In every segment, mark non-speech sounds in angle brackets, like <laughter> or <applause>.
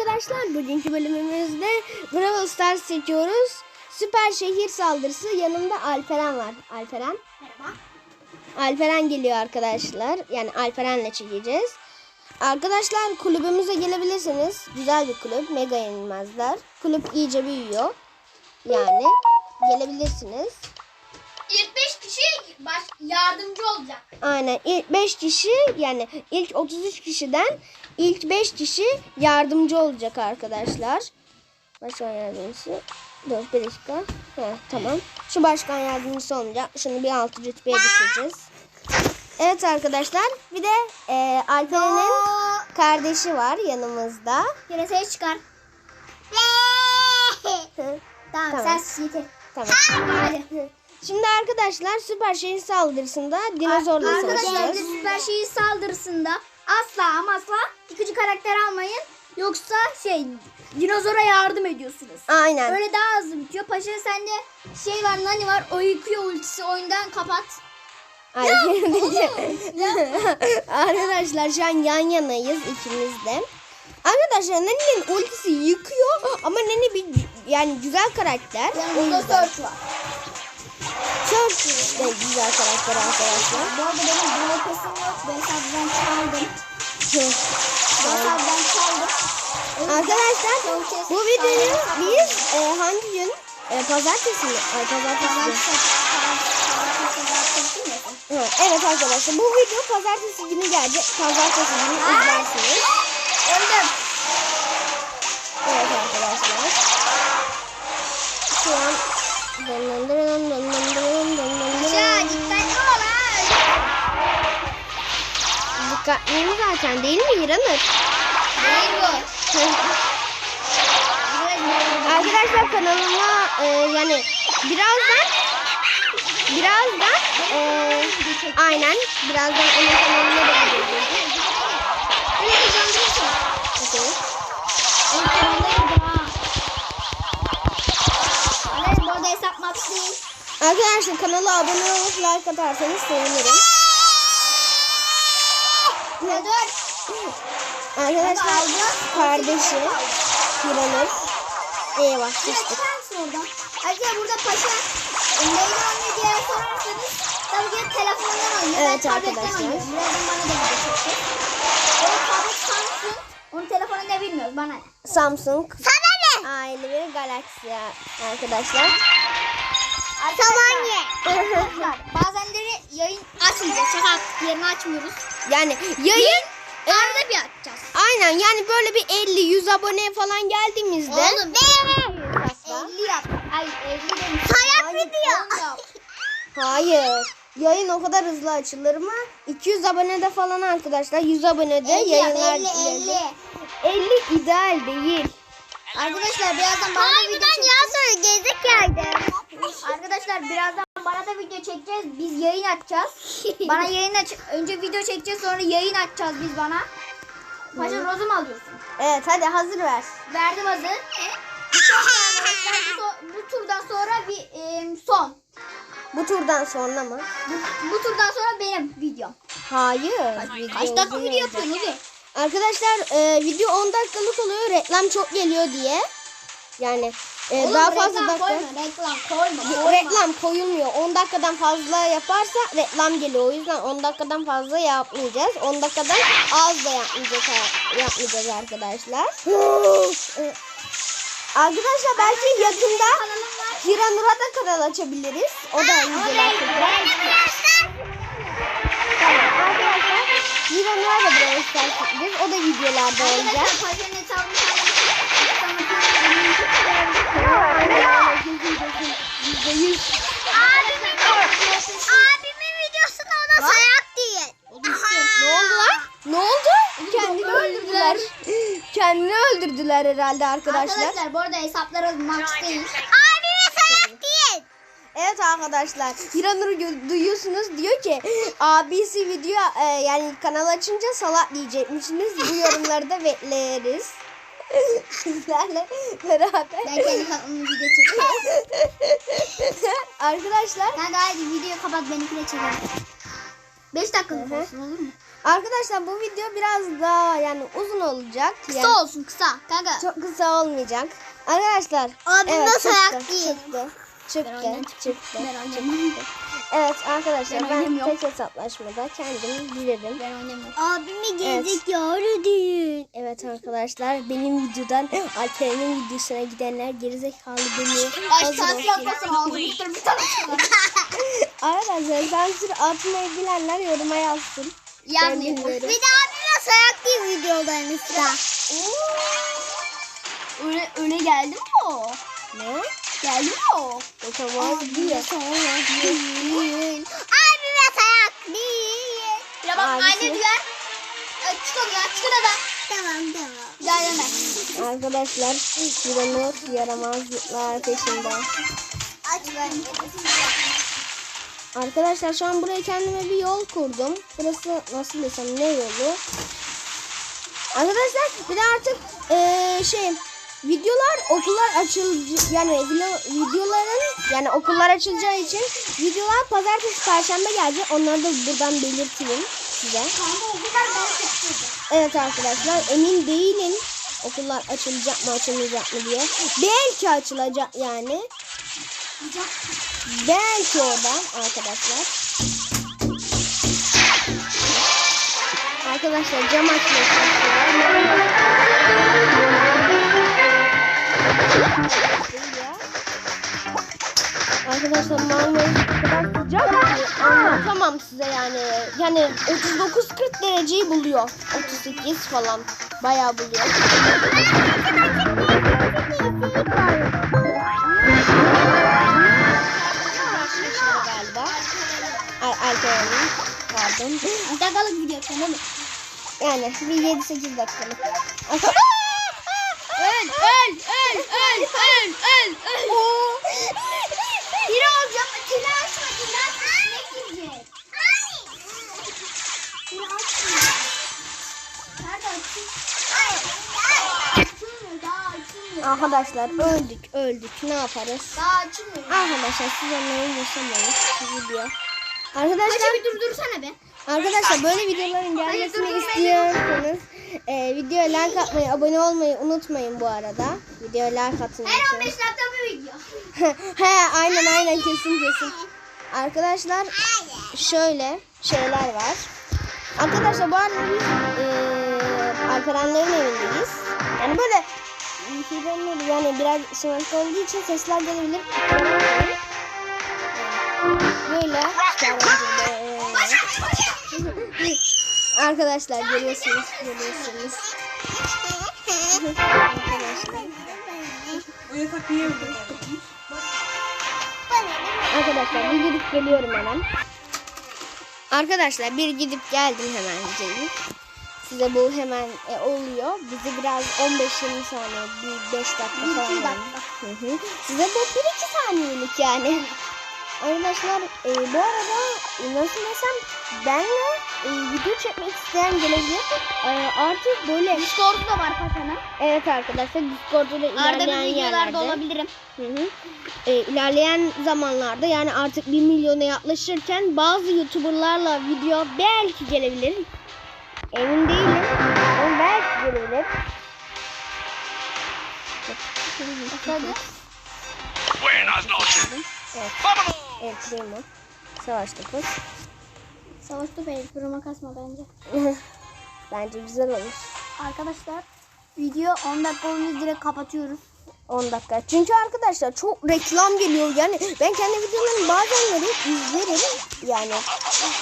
arkadaşlar bugünkü bölümümüzde Brawl Stars çekiyoruz. Süper şehir saldırısı yanımda Alperen var. Alperen. Merhaba. Alperen geliyor arkadaşlar. Yani Alperen'le çekeceğiz. Arkadaşlar kulübümüze gelebilirsiniz. Güzel bir kulüp. Mega yenilmezler. Kulüp iyice büyüyor. Yani gelebilirsiniz. İlk 5 kişi baş, yardımcı olacak. Aynen ilk 5 kişi yani ilk 33 kişiden ilk 5 kişi yardımcı olacak arkadaşlar. Başkan yardımcısı. Dur bir dakika. Heh, tamam. Şu başkan yardımcısı olacak. Şunu bir altı rütbeye düşüreceğiz. Evet arkadaşlar bir de e, Alperen'in kardeşi var yanımızda. Yine ses çıkar. Tamam, Tamam. sen yeter. tamam. Hadi. Şimdi arkadaşlar süper şehir saldırısında dinozorla Arkadaşlar savaşacağız. süper şehir saldırısında asla ama asla yıkıcı karakter almayın. Yoksa şey dinozora yardım ediyorsunuz. Aynen. Öyle daha hızlı bitiyor. Paşa sende şey var nani var o yıkıyor ultisi oyundan kapat. Ay, <laughs> <laughs> Arkadaşlar şu an yan yanayız ikimiz de. Arkadaşlar Nani'nin ultisi yıkıyor ama Nani bir yani güzel karakter. Yanımızda yüzden. search var. De güzel karakter arkadaşlar. Bu arada benim kesim yok. Ben hesabdan çaldım. Ben hesabdan çaldım. Arkadaşlar bu videoyu biz e, hangi gün? E, pazartesi mi? Ay pazartesi. Ha, evet arkadaşlar bu video pazartesi günü gelecek. Pazartesi günü izlersiniz. Öldüm. Evet arkadaşlar. Şu an Dikkatliyim zaten değil mi İranur? Değil bu. Arkadaşlar kanalıma e, yani birazdan birazdan e, aynen birazdan onun kanalına da gideceğiz. Arkadaşlar kanala abone olup like atarsanız sevinirim. Ya dur. Arkadaşlar kardeşi çıkar mısın oradan? Arkadaşlar burada paşa e, neyden oynuyor diye sorarsanız tabii ki telefondan oynuyor. Evet arkadaşlar. Birazdan bana da video çekecek. O tablet Samsung. Onun telefonu ne bilmiyoruz bana ne. Samsung Sana ne? aile bir Galaxy arkadaşlar. Arkadaşlar bazenleri yayın açmayacağız. Şaka yerini açmıyoruz. Yani yayın e, Arada bir açacağız. aynen yani böyle bir 50-100 abone falan geldiğimizde Oğlum Asla. 50 yap. Ay 50 demiş. Hayat video. <laughs> Hayır. Yayın o kadar hızlı açılır mı? 200 abonede falan arkadaşlar. 100 abonede 50 yap yayınlar 50 50. 50 ideal değil. Arkadaşlar birazdan video çekeceğiz. sonra gezdik yerde. Arkadaşlar birazdan video çekeceğiz. Biz yayın açacağız. <laughs> bana yayın aç. Önce video çekeceğiz sonra yayın açacağız biz bana. Paşa rozu mu alıyorsun? Evet hadi hazır ver. Verdim hazır. Bu, so- bu turdan sonra bir e, son. Bu turdan sonra mı? Bu, bu turdan sonra benim videom. Hayır. Kaç dakika video yapıyorsun. Arkadaşlar e, video 10 dakikalık oluyor. Reklam çok geliyor diye. Yani e, Oğlum, daha fazla dakika. koyma, reklam koyma, koyma. Reklam koyulmuyor. 10 dakikadan fazla yaparsa reklam geliyor. O yüzden 10 dakikadan fazla yapmayacağız. 10 dakikadan az da yapmayacağız, yapmayacağız arkadaşlar. E, arkadaşlar belki yakında var. Hiranur'a da kanal açabiliriz. O da. Tamam arkadaşlar. Hiranur'a da Stars çekeceğiz. O da videolarda olacak. Abimin, abimin videosunu ona sayak diye. Ne oldu lan? Ne oldu? Kendini öldürdüler. Kendini öldürdüler herhalde arkadaşlar. Arkadaşlar bu arada hesapları max değil. Abime sayak diye. Evet arkadaşlar. Hiranur'u duyuyorsunuz. Diyor ki abisi video e, yani kanal açınca salak diyecekmişsiniz. Bu yorumları da bekleriz. Sizlerle beraber. Ben kendi kanalımı video çekeceğim. arkadaşlar Kanka hadi videoyu kapat benimki de çekelim. 5 dakika Hı hı. olsun olur mu? Arkadaşlar bu video biraz daha yani uzun olacak. Yani Kısa olsun kısa. Kanka. çok kısa olmayacak. Arkadaşlar. Abim evet, nasıl çıktı, ayak değil? Çıktı. Çıktı. oyundan Çıktı. Ben. Evet arkadaşlar Ben ben, tek hesaplaşmada kendim bilirim. Ben oynamıyorum. Evet. Abimi gezdik yavru değil. Evet arkadaşlar benim videodan Alperen'in videosuna gidenler gerizekalı beni Ay hazır sansür olsun. atmasın ağzını bir bir tane. <laughs> Arkadaşlar sansür atmayı bilenler yoruma yazsın. Yazmayın. bilmiyorum. Bir de abim nasıl ayak değil videolarınızda. Öyle, öyle geldi mi o? Ne? Mi o? Otamaz diyor. değil. Abime sayak değil. Ya bak Abisi. anne diyor. Ay, ya çıkın da. Tamam tamam. Gel deme. Arkadaşlar Yuranur yaramazlıklar peşinde. Aç ben. Arkadaşlar şu an buraya kendime bir yol kurdum. Burası nasıl desem ne yolu? Arkadaşlar bir de artık eee, şey videolar okullar açılacak yani video- videoların yani okullar açılacağı için videolar pazartesi perşembe gelecek. Onları da buradan belirteyim size. Evet arkadaşlar emin değilim okullar açılacak mı açılmayacak mı diye. Belki açılacak yani. Belki oradan arkadaşlar. Arkadaşlar cam açmaya çalışıyorum. Arkadaşlar Marmaris kadar sıcak anlatamam size yani. Yani 39-40 dereceyi buluyor. 38 falan bayağı buluyor. galiba. Ay, Alperen'in pardon. Dagalık video tamam mı? Yani bir 7-8 dakikalık. Arkadaşlar öldük öldük ne yaparız? Daha açılmıyor. Arkadaşlar siz onları yaşamayın video. Arkadaşlar bir durdursana be. arkadaşlar böyle videoların gelmesini istiyorsanız e, videoya like atmayı, abone olmayı unutmayın bu arada. Videoya like atın. Her lütfen. 15 dakika bir video. <laughs> He aynen aynen kesin kesin. Arkadaşlar şöyle şeyler var. Arkadaşlar bu arada biz Alperenlerin evindeyiz. Yani böyle şeyden yani biraz sınıfta olduğu için sesler gelebilir. Böyle <laughs> Arkadaşlar görüyorsunuz görüyorsunuz. Arkadaşlar. Arkadaşlar bir gidip geliyorum hemen. Arkadaşlar bir gidip geldim hemen Ceylin. Size bu hemen e, oluyor. Bizi biraz 15-20 saniye, bir 5 dakika Bir, falan. iki yani. dakika. Hı hı. Size bu 1-2 saniyelik yani. Arkadaşlar e, bu arada e, nasıl desem benle e, video çekmek isteyen gelebilir. E, artık böyle Discord'u da var Paşa'nın. evet arkadaşlar Discord'da da Arada ilerleyen yerlerde. olabilirim. Hı hı. E, ilerleyen zamanlarda yani artık 1 milyona yaklaşırken bazı YouTuber'larla video belki gelebilir. Emin değilim. Ama belki gelebilir. Hadi. Buenas noches. Evet, evet Primo. Savaş topu. Savaş topu duruma kasma bence. <laughs> Bence güzel olur. Arkadaşlar video 10 dakika olunca direkt kapatıyoruz. 10 dakika. Çünkü arkadaşlar çok reklam geliyor. Yani ben kendi videolarımı bazenleri izlerim. Yani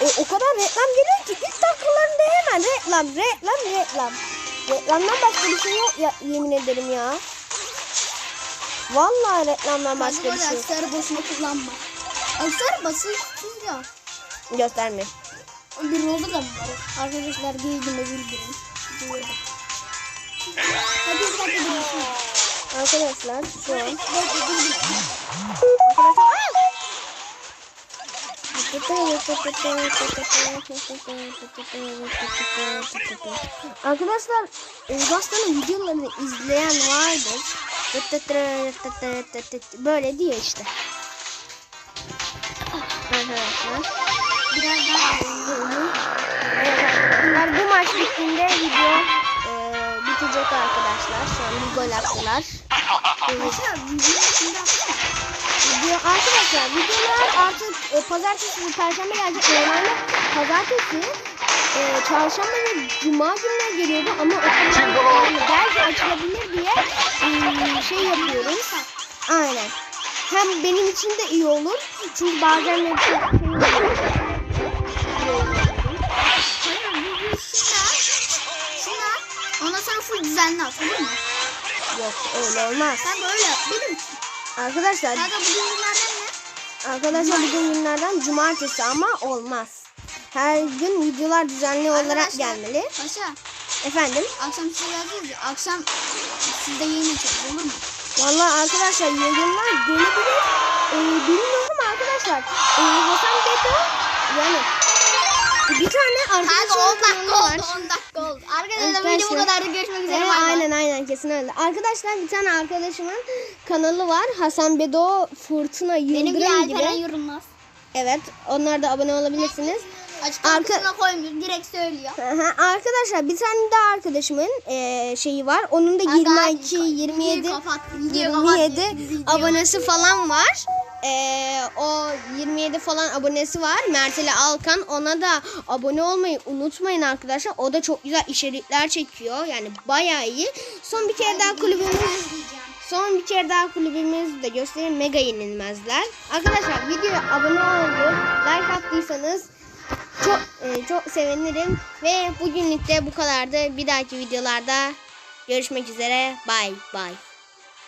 e, o kadar reklam geliyor ki ilk dakikalarında hemen reklam, reklam, reklam. Reklamdan başka bir şey yok ya yemin ederim ya. Vallahi reklamdan başka bir şey yok. Sarı boşuna kullanma. Sarı basın ya. Gösterme. Bir oldu da mı var? Arkadaşlar girdim ve bildirim. Hadi bir dakika durursun. Arkadaşlar şu an. Arkadaşlar Ugas'tan videolarını izleyen vardır. Böyle diyor işte. Arkadaşlar. Biraz daha. Bu maç bittiğinde video e, bitecek arkadaşlar. Şu an bir gol attılar. Atsana. Video arkadaşlar videolar artık e, pazartesi ve perşembe gelecek. Normalde pazartesi, e, çarşamba ve cuma günler geliyordu ama okullar yani belki açılabilir diye e, şey yapıyoruz. Aynen. Hem benim için de iyi olur. Çünkü bazen de çok şey. Ondan sonra full düzenli at olur mu? Yok öyle olmaz. De öyle yap. Benim için. Arkadaşlar Kanka bugün günlerden ne? Arkadaşlar bugün günlerden cumartesi ama olmaz. Her gün videolar düzenli olarak Arkadaşlar, gelmeli. Paşa Efendim? akşam size yazacağız ya. Akşam sizde yayın açarız olur mu? Vallahi arkadaşlar yayınlar gelebilir. Ee, bilmiyorum arkadaşlar. Ee, Hasan Beto yani bir tane Kanka 10 arkadaşımın dakika oldu 10 dakika oldu. Arkadaşlar Arkadaşlar- video bu kadardı. Görüşmek üzere. Evet, aynen aynen kesin öyle. Arkadaşlar bir tane arkadaşımın kanalı var. Hasan Bedo Fırtına Benim Yıldırım bir Alperen gibi. Yorulmaz. Evet onlar da abone olabilirsiniz. Açıklama Arka- koymuyor. Direkt söylüyor. Aha, Arkadaşlar bir tane daha arkadaşımın eee, şeyi var. Onun da Kanka, 22, videoyu 27, kapat, videoyu kapat, 27 videoyu abonesi falan var. Eee, o 27 falan abonesi var. Mertele Alkan. Ona da abone olmayı unutmayın arkadaşlar. O da çok güzel içerikler çekiyor. Yani bayağı iyi. Son bir kere daha kulübümüz Son bir kere daha kulübümüzü de göstereyim. Mega yenilmezler. Arkadaşlar videoya abone olup like attıysanız çok e, çok sevinirim. Ve bugünlük de bu kadardı. Bir dahaki videolarda görüşmek üzere. Bye bye.